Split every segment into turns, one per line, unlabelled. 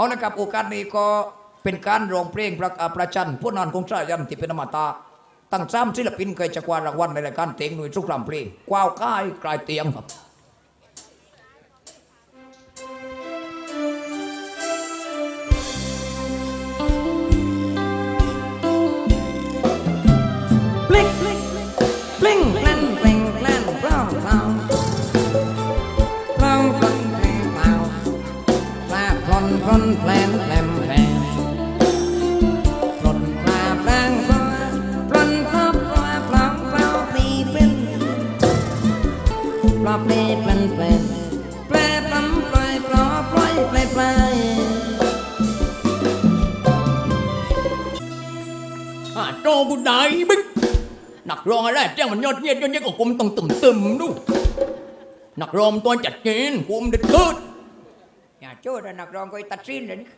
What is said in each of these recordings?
เอานะครับโอกาสนี้ก็เป็นการร้องเพลงประประชันผู้นอนคงชายันที่เป็นอมตะตั้งซ้ำศิลปินเคยจะคว้ารางวัลในรายการเตียงหน่วยสุกรำเพลงกว้าวก้ายกลายเตียงครับ
ปลาปลีเป็นเป็นแปลปลาปล่อยปลาปล่อยแปลแปล
อ่าโจกูได้บิ๊กนักร้องอะไรแจ้งมันยอดเยี่ยมยอดเยี่ยมกับกลมต้องตึมตึมๆดูนักร้องตัวจัดเจนกลมเด็ดเกิดอย่าโจ้แต่นักร้องก็ตัดสินเลยนี่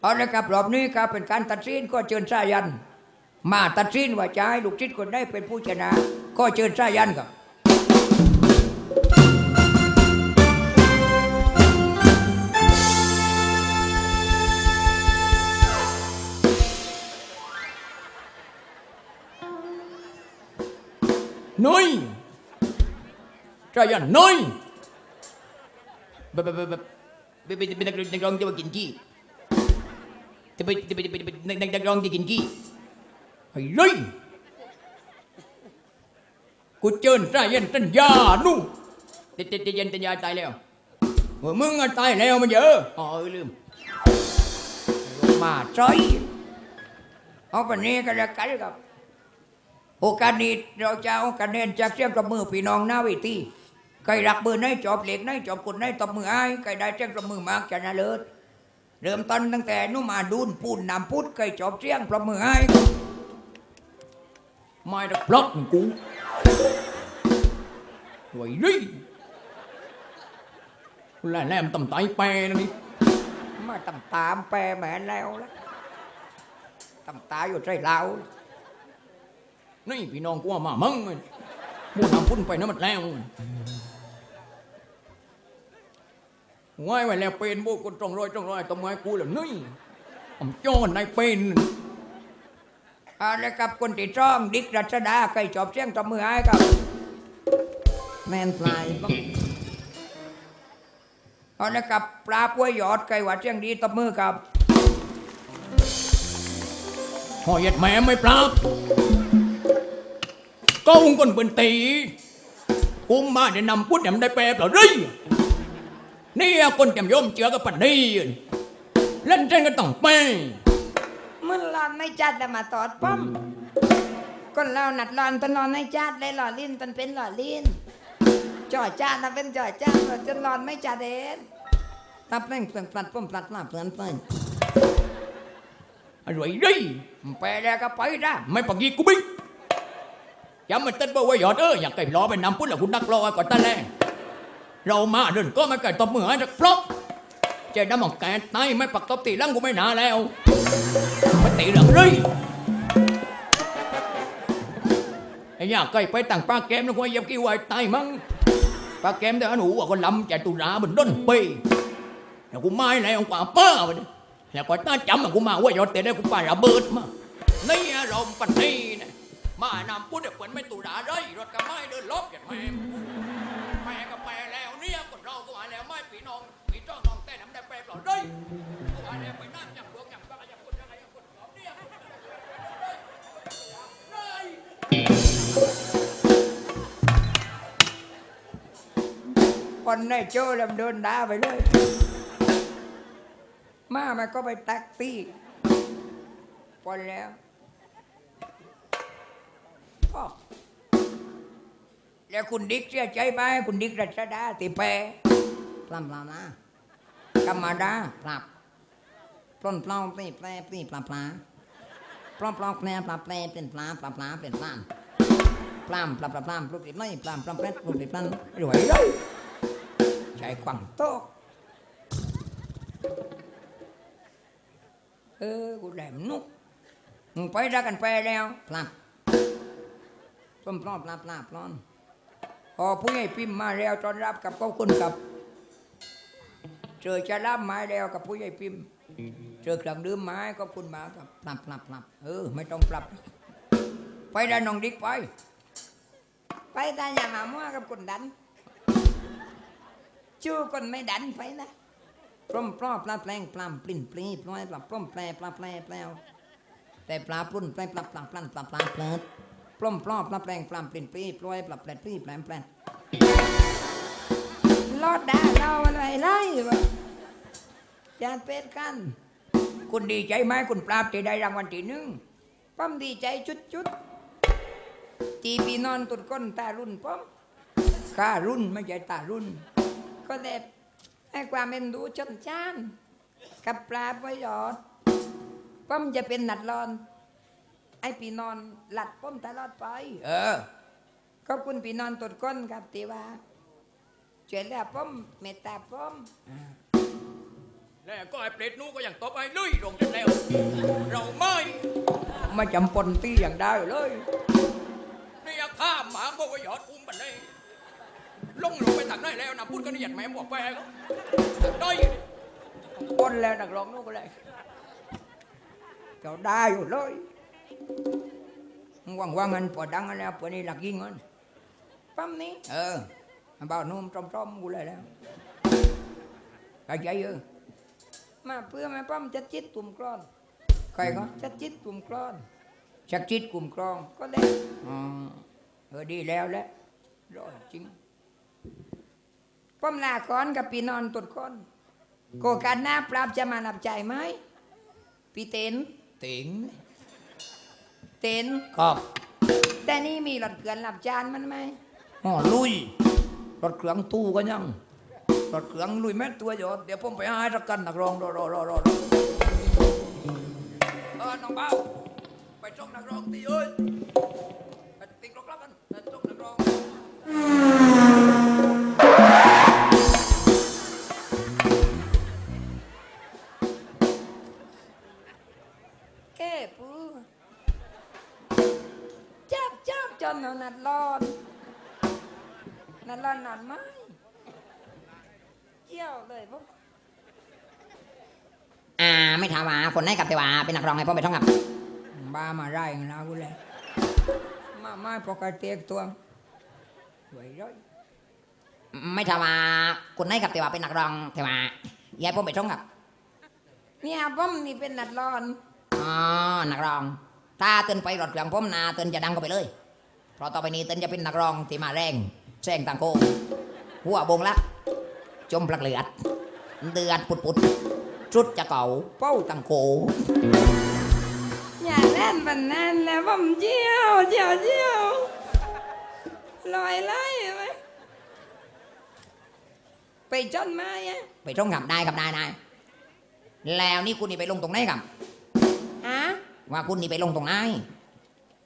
เอาละครับรอบนี้ครับเป็นการตัดสินก็เชิญสายัน มาตัดสินว่าจะให้ลูกศิษย์คนได้เป็นผู้ชนะ ก็เชิญสายันครับ น้อยสายันน้อยแบบแบบแบบแบบเป็นเป็นนักนักร้องจะมากินขี้จะไปจะไปจะไปจะไปนักนักนักร้องจะกินขี้เฮ้ยเลยกูเจิญสายันตัญญานู่เด็ดเด็ดเย็นตัญญาตายแล้วเมื่อมึงอะตายแล้วมันเยอะอ๋อเออลืมมาใจอยเอาปนนี้ก็แล้วกันครับ โอกาสนี้เราจะเอาคะแนนจากเสียงตบมือพี่น้องหน้าเวทีใครรักเบอร์ไหนจอบเหล็กไหนจอบกดไหนตบมือไอ้ใครได้เสียงตบมือมากจะน่าเลิศเริ่มต้นตั้งแต่นุ่มมาดูนปูนนำพุทธใครจอบเสียงตบมือไอ้ไม่ได้ปลอกกูไหวดิแล่แหลมต่ำไตแปรนะนี่มาต่ำตามแปรแหมแล้วละต่ำตาอยู่ใจเรา นี่พี่น้องกูว่ามามั่งเลยมูนำพุ่นไปนะมันแล้วง่ายไว้แล้วเป็นโบกนตรงรอยตรงรอยตรงไม้กูแล้วนี่ผมโจ้นายเป็นเอาละครับคนที่จ้องดิกรัชดาใครจอบเสียงตบมือให้ครับ
แมนฟลาย
เอาละครับปลาป่วยหยอดใครว่าเสียงดีตบมือครับหอเย็ดแม่ไม่ปรา ก็องคนเป็นตีกุมมาเนี่ยนำพุทธเนี่ยได้แปลเปล่าเลยนี่คนจำยมเจือกับปันนี่เล่นเจนก็ต้องไป
มันหลอนไม่จัดแต่มาตอดป้อมคนเราหนัดหลอนตันหลอนไม่จัดเลยหล่อลิ้นตันเป็นหล่อลิ้นจ่อจ้านะเป็นจ่อจ้าหล่อจนหลอนไม่จัดเองตับเร่งเปลืองปลัดป้อมปลัดหน้าเปลือนเปิ้น
อะไรดิแปลแล้วก็ไปได้ไม่ปักยีกูบิ๊ก ย้ำมันเต้นบอกว่าหยอดเอออยากไก่ล้อไปนำพุทธแล้วคุณนักรอก่อนตะแลงเรามาเดินก็ไม่ไก่ตบมือให้จักพลอกเจดำของแกตายไม่ปักตบตีลังกูไม่นาแล้วมาตีหลืองเลยไอ้ยาไก่ไปต่างปลาแกมนะกูเยียบกี่วายตายมั้งปลาแกมแต่อันหูว่าก็ลำใจตุราบนด้นปย์แล้วกูไม่แล้วกว่าป้าไปแล้วก็ต้าจำมันกูมาว่ายอดเตะได้กูป่าระเบิดมานี่อารมณ์ปันนี่นะ มานำพูดเด็กเหมือนไม่ตุลาได้รถกระไม้เดินลบอย่างแม่แม่ก็แปลแล้วเนี่ยคนเราก็ว่าแล้วไม่ปีน้องปีจ้องน้องแต่น้ำได้แปลเปล่าได้ก็ว่าแล้วไปนั่งอย่างดวงอย่างบ้าอย่างคนอย่างไรอย่างคนของเนี่ยคนในโจ้ลำเดินด่าไปเลยมามันก็ไปแท็กซี่พอแล้ว อ้อแล้วคุณดิกเสียใจไหมคุณดิกรัชดาติแปร
ปลำปลานะ
กรรมดา
ปลับปล้นปล้องปลีแปลปลีปลาปลาปล้องปล้องแปลปลาแปลเป็นปลาปลาปลาเป็นปลาปลามปลาปลาปลามปลุกติดไม่ปลามปลามแปลปลุกติดนั่น
รวยเลยใช้ขวังโต๊ะเออกูแหลมนุกมึงไปรักกันไปแล้ว
ปลับป ล้นปล้องปลาปลาปล้อน
พอผู้ใหญ่พิมพ์มาแล้วตอนรับกับขอบคุณกับ
เจอจะรับไม้แล้วกับผู้ใหญ่พิมพ์เจอเครื่องดื่มไม้ก็คุณมากับปรับปรับปรับเออ ไม่ต้องปรับ ไปได้น้องดิกไป ไปได้อย่ามามั่วกับคนดันชูคนไม่ดันไปนะปล้อมปลอปลาแปลงปลามปลิ้นปลีปล่อยปลาปล้อมแปลปลาแปลแปลวแต่ปลาปลุ่นแปลปลาปลาปลันปลาปลาเปลิด ปล้อมปลอปลาแปลงปลามปลิ้นปลีปล่อยปลาแปลปลีแปลมแปลนลอดด่าเราอะไรไล่วะจานเป็ดกัน คุณดีใจไหมคุณปราบที่ได้รางวัลที่หนึ่งป้อมดีใจจุดจุดๆจีปีนอนตุดก้นตารุ่นป้อมข้ารุ่นไม่ใช่ตารุ่น ก็เด็ดให้ความเป็นดูชนชานกับปลาประโยชน์ป้อมจะเป็นหนัดรอน ไอ้ปีนอนหลัดป้อมตลอดไป เออ ขอบคุณปีนอนตุดก้นครับตีว่าช่วยเหลือป้อมเมตตาป้อม
แล้วก็ไอ้เปรตนู้ก็ยังตบไอ้ลุยลงจนแล้ว เราไม่
ไม่จำปนตีอย่างได้เลย
นี่อยากข้ามหมาพวกก็หยอดอุ้มบันเลยลงลงไปตักได้แล้วนะพูดก็นี่หยัดแม่บอกไปก็ได้
ปนแล้วนักร้องนู้นก็เลยเจ้าได้อยู่เลย ว่างว่างันปวดดังแล้วปวดนี่หลักยิงเงินปั๊มนี้เออบ่าวนุ่มจอมๆกูเลยแล้วกระใจเออมาเพื่อมาปั๊มจัดจิตตุ่มกรอนใครก็จัดจิตตุ่มกรอนชักจิตกลุ่มกรองก็ได้อ๋อเออดีแล้วแหละรอดจริงป้อมลาก้อนกับปีนอนตุดก้อนโกการหน้าปรับจะมาหลับใจไหมพี่เต็นเต็น เต็น
ครับ
แต่นี่มีรถเกลือนหลับจานมันไหม
อ๋อลุย
รถเครื่องตู้ก็ยังรถเครื่องลุยแม่ตัวโยดเดี๋ยวผมไปหาให้สักกันนักร้องรอรอรอรอรอเออน้องเบ้าไปจกนักร้องตีเอ้ยไปติ๊กรถรับกันไปจกนักร้องแก้ปูจับ จนเอานัดรอนนั่นละนอนไหมเกี่ยวเลยพวก
อ่าไม่ถามว่าคนไหนกับแต่ว่าเป็นนักร้องให้พ่อไปท่องกับ
บ้ามาไร่กันนะกูเลยมาไม่ปกติตัวสวยร้อย
ไม่ถามว่าคนไหนกับแต่ว่าเป็นนักร้องแต่ว่ายายพ่อไปท่องกับ
เนี่ยผมนี่เป็นนัดร้อน
อ๋อนักร้องถ้าเตือนไปรถเครื่องผมนาเตือนจะดังก็ไปเลย เพราะต่อไปนี้เตือนจะเป็นนักร้องที่มาแรงแซงต่างโคงหัวบงละ จมปลักเลือด เดือดปุดปุดชุดจะเก่าเป้าตังโค
อย่าเล่นแบบนั้นแล้วผมเจียวเจียวเจียวลอยไล่ไหมไปจนมาอะ
ไปท่องกับได้กับได้นายแล้วนี่คุณนี่ไปลงตรงไหนกับ
ฮะ
ว่าคุณนี่ไปลงตรงไหน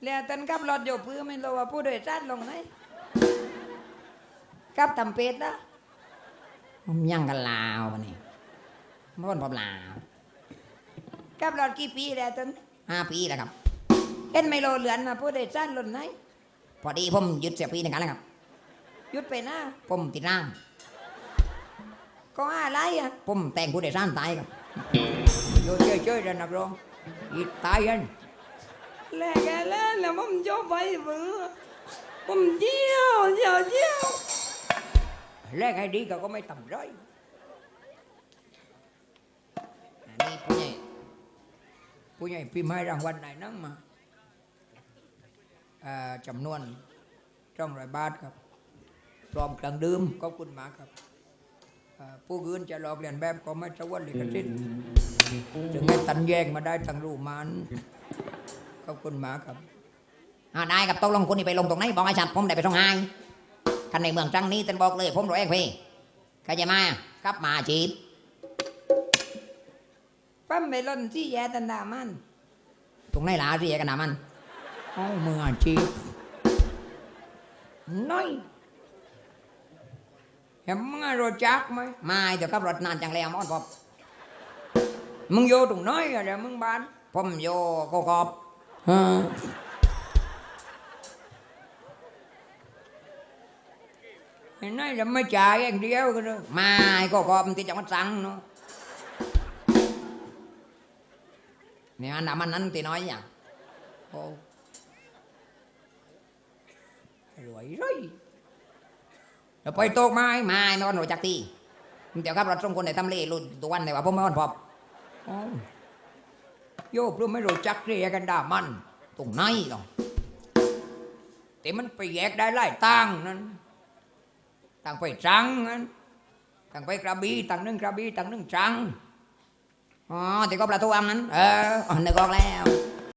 แล้วตันกับรถโยพื้นไม่รู้ว่าผู้โดยสารลงไหนกับตำเป็ดนะ
ผมยังกันลาวปะนี่มันผมลาว
กับรถกี่ปีแล้วตัน
ห้าปีแล้วครับ
เห็นไม่โลเหลือนมาผู้โดยสารลงไหน
พอดีผมหยุดเสียปีหนึ่งกันแล้วครับ
หยุดไปหน้า
ผมติดร่าง
ก็อะไรอะ
ผมแต่งผู้โดยสารตายครับ
โยเจ้ยเจ้ยนักร้องอีตายยัน แลกกันแล้วแล้วผมโยไปเบื่อผมเจียวเจียวเจียวแลกให้ดีก็ก็ไม่ต่ำร้อย
อันนี้ผู้ใหญ่
ผู้ใหญ่พิมพ์ให้รางวัลไหนนั่งมาจำนวนจ้องร้อยบาทครับพร้อมเครื่องดื่มขอบคุณมากครับผู้อื่นจะหลอกเลียนแบบก็ไม่สวนเลยกันสิ้นถึงให้ตันแยงมาได้ทั้งรูมัน ขอบคุณมากครับ
อ่าได้กับตกลงคุณนี่ไปลงตรงไหนบอกให้ชัดผมได้ไปท่องไห้คันในเมืองจังนี้เต้นบอกเลยผมรวยเองพี่เข้าใจไหมกลับมาจีบ
ปั้มไปล่นที่แย่ตันดามัน
ตรงไหนล่ะเรียกันนะมัน
เอามืออาชีพน้อยเห็นมึงรู้จักไหม
ไม่เดี๋ยวขับรถนานจังแล้วมอนผม
มึงอยู่ตรงน้อยอะไรมึงบ้าน
ผมโยโกกอบ
ฮะไอ้ไอ้นั่นจะไม่จ่ายอย่างเดียวก็เลย
ไม่ก็กอบที่จังหวัดตรังเนาะเนี่ยอันนั้นมันนั้นตีน้อยอย่าง
โอ้รวยเลย
แล้วไปโตกไม้ไม้ไม่วันรู้จักทีเดี๋ยวครับรถส่งคนในตำเลรุ่นตัววันไหนว่าผมไม่วันพอบ
โยบรู้ไม่รู้จักเรียกันด่ามัน
ตรงไหนหรอ
แต่มันไปแยกได้หลายตังนั้นตังไปจังนั้นตังไปกระบี่ตังหนึ่งกระบี่ตังหนึ่งจัง
อ๋อที่ก็ประตูอังนั้น เอออ๋อนึกออกแล้ว